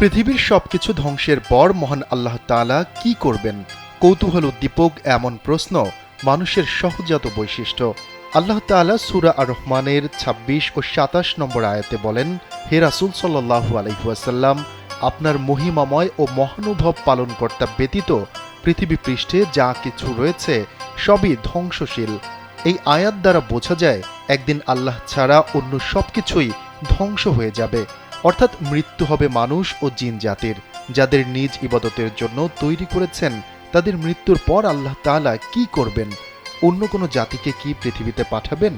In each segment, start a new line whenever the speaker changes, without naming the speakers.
পৃথিবীর সবকিছু ধ্বংসের পর মহান আল্লাহ তাআলা কি করবেন? কৌতূহল উদ্দীপক এমন প্রশ্ন মানুষের সহজাত বৈশিষ্ট্য। আল্লাহ তাআলা সূরা আর রহমানের ২৬ ও সাতাশ নম্বর আয়াতে বলেন, হে রাসূল সাল্লাল্লাহু আলাইহি ওয়াসাল্লাম, আপনার মহিমাময় ও মহানুভব পালনকর্তা ব্যতীত পৃথিবী পৃষ্ঠে যা কিছু রয়েছে সবই ধ্বংসশীল। এই আয়াত দ্বারা বোঝা যায়, একদিন আল্লাহ ছাড়া অন্য সবকিছুই ধ্বংস হয়ে যাবে। অর্থাৎ মৃত্যু হবে মানুষ ও জিন জাতির, যাদের নিজ ইবাদতের জন্য তৈরি করেছেন। তাদের মৃত্যুর পর আল্লাহ তাআলা কি করবেন? অন্য কোনো জাতিকে কি পৃথিবীতে পাঠাবেন?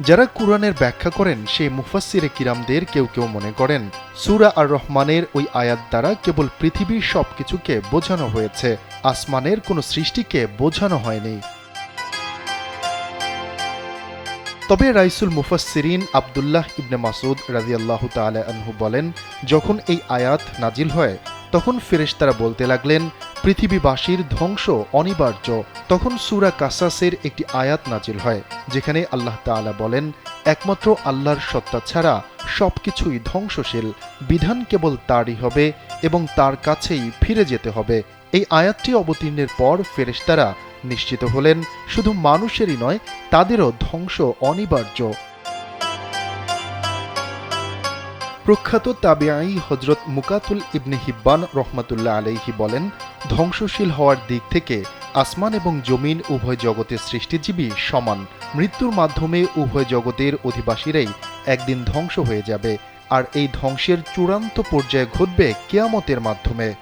যারা কুরআনের ব্যাখ্যা করেন সেই মুফাসসিরে কিরামদের কেউ কেউ মনে করেন। সুরা আর রহমানের ওই আয়াত দ্বারা কেবল পৃথিবীর সবকিছুকে বোঝানো হয়েছে। আসমানের কোনো সৃষ্টিকে বোঝানো হয়নি। তবে রাইসুল মুফাসসিরিন আবদুল্লাহ ইবনে মাসুদ রাজিয়াল্লাহু তাআলা আনহু বলেন, যখন এই আয়াত নাজিল হয়, তখন ফেরেশতারা বলতে লাগলেন, পৃথিবীবাসীর ধ্বংস অনিবার্য। তখন সূরা কাসাসের একটি আয়াত নাজিল হয়, যেখানে আল্লাহ তাআলা বলেন, একমাত্র আল্লাহর সত্তা ছাড়া সবকিছুই ধ্বংসশীল। বিধান কেবল তারই হবে এবং তার কাছেই ফিরে যেতে হবে। এই আয়াতটি অবতীর্ণের পর ফেরেশতারা নিশ্চিত হলেন শুধু মানুষেরই নয়, তাদেরও ধ্বংস অনিবার্য। প্রখ্যাত তাবিআই হজরত মুকাতুল ইবনে হিব্বান রহমাতুল্লাহ আলাইহি বলেন, ধ্বংসশীল হওয়ার দিক থেকে আসমান এবং জমিন উভয় জগতের সৃষ্টিজীবী সমান। মৃত্যুর মাধ্যমে উভয় জগতের অধিবাসীরাই একদিন ধ্বংস হয়ে যাবে। আর এই ধ্বংসের চূড়ান্ত পর্যায়ে ঘটবে কেয়ামতের মাধ্যমে।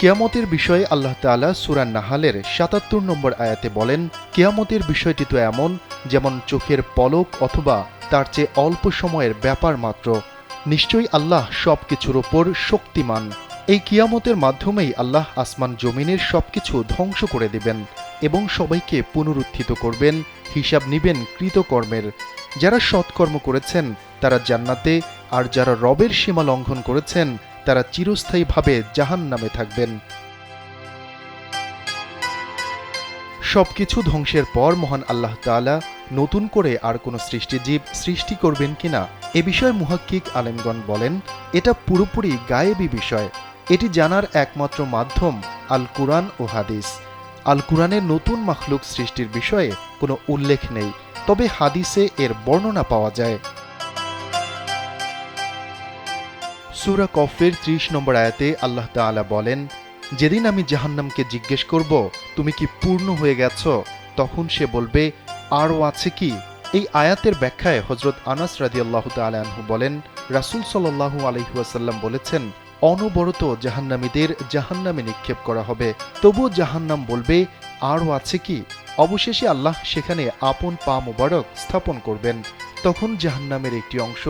কেয়ামতের বিষয়ে আল্লাহ তাআলা সূরা নাহালের সাতাত্তর নম্বর আয়াতে বলেন, কেয়ামতের বিষয়টি তো এমন, যেমন চোখের পলক অথবা তার চেয়ে অল্প সময়ের ব্যাপার মাত্র। নিশ্চয়ই আল্লাহ সব কিছুর ওপর শক্তিমান। এই কিয়ামতের মাধ্যমেই আল্লাহ আসমান জমিনের সবকিছু ধ্বংস করে দিবেন এবং সবাইকে পুনরুত্থিত করবেন, হিসাব নিবেন কৃতকর্মের। যারা সৎকর্ম করেছেন, তারা জান্নাতে, আর যারা রবের সীমা লঙ্ঘন করেছেন তারা চিরস্থায়ীভাবে জাহান নামে থাকবেন। সবকিছু ধ্বংসের পর মহান আল্লাহ তাআলা নতুন করে আর কোনো সৃষ্টিজীব সৃষ্টি করবেন কিনা এ বিষয়ে মুহাক্কিক আলেমগণ বলেন, এটা পুরোপুরি গায়েবী বিষয়। এটি জানার একমাত্র মাধ্যম আল কুরআন ও হাদিস। আল কুরআনের নতুন মাখলুক সৃষ্টির বিষয়ে কোনো উল্লেখ নেই, তবে হাদিসে এর বর্ণনা পাওয়া যায়। সূরা কফের ত্রিশ নম্বর আয়াতে আল্লাহ তাআলা বলেন, যেদিন আমি জাহান্নামকে জিজ্ঞেস করব, তুমি কি পূর্ণ হয়ে গেছ? তখন সে বলবে, আরও আছে কি? এই আয়াতের ব্যাখ্যায় হজরত আনাস রাদিয়াল্লাহু তাআলা আনহু বলেন, রাসূল সাল্লাল্লাহু আলাইহি ওয়াসাল্লাম বলেছেন, অনবরত জাহান্নামীদের জাহান্নামে নিক্ষেপ করা হবে। তবুও জাহান্নাম বলবে, আরও আছে কি? অবশেষে আল্লাহ সেখানে আপন পা মোবারক স্থাপন করবেন। তখন জাহান্নামের একটি অংশ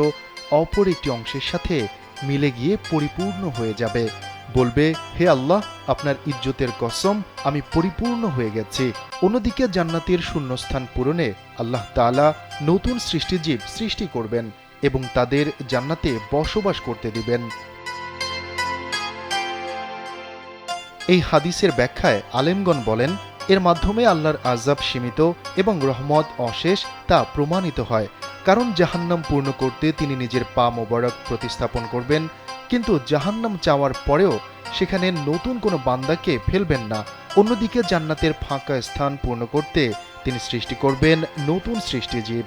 অপর একটি অংশের সাথে মিলে গিয়ে পরিপূর্ণ হয়ে যাবে। বলবে, হে আল্লাহ, আপনার ইজ্জতের কসম, আমি পরিপূর্ণ হয়ে গেছি। অন্যদিকে জান্নাতের শূন্যস্থান পূরণে আল্লাহ তাআলা নতুন সৃষ্টিজীব সৃষ্টি করবেন এবং তাদের জান্নাতে বসবাস করতে দিবেন। এই হাদিসের ব্যাখ্যায় আলেমগণ বলেন, এর মাধ্যমে আল্লাহর আজাব সীমিত এবং রহমত অশেষ তা প্রমাণিত হয়। কারণ জাহান্নাম পূর্ণ করতে তিনি নিজের পা মোবারক প্রতিস্থাপন করবেন, কিন্তু জাহান্নাম চাওয়ার পরেও সেখানে নতুন কোনো বান্দাকে ফেলবেন না। অন্যদিকে জান্নাতের ফাঁকা স্থান পূর্ণ করতে তিনি সৃষ্টি করবেন নতুন সৃষ্টিজীব।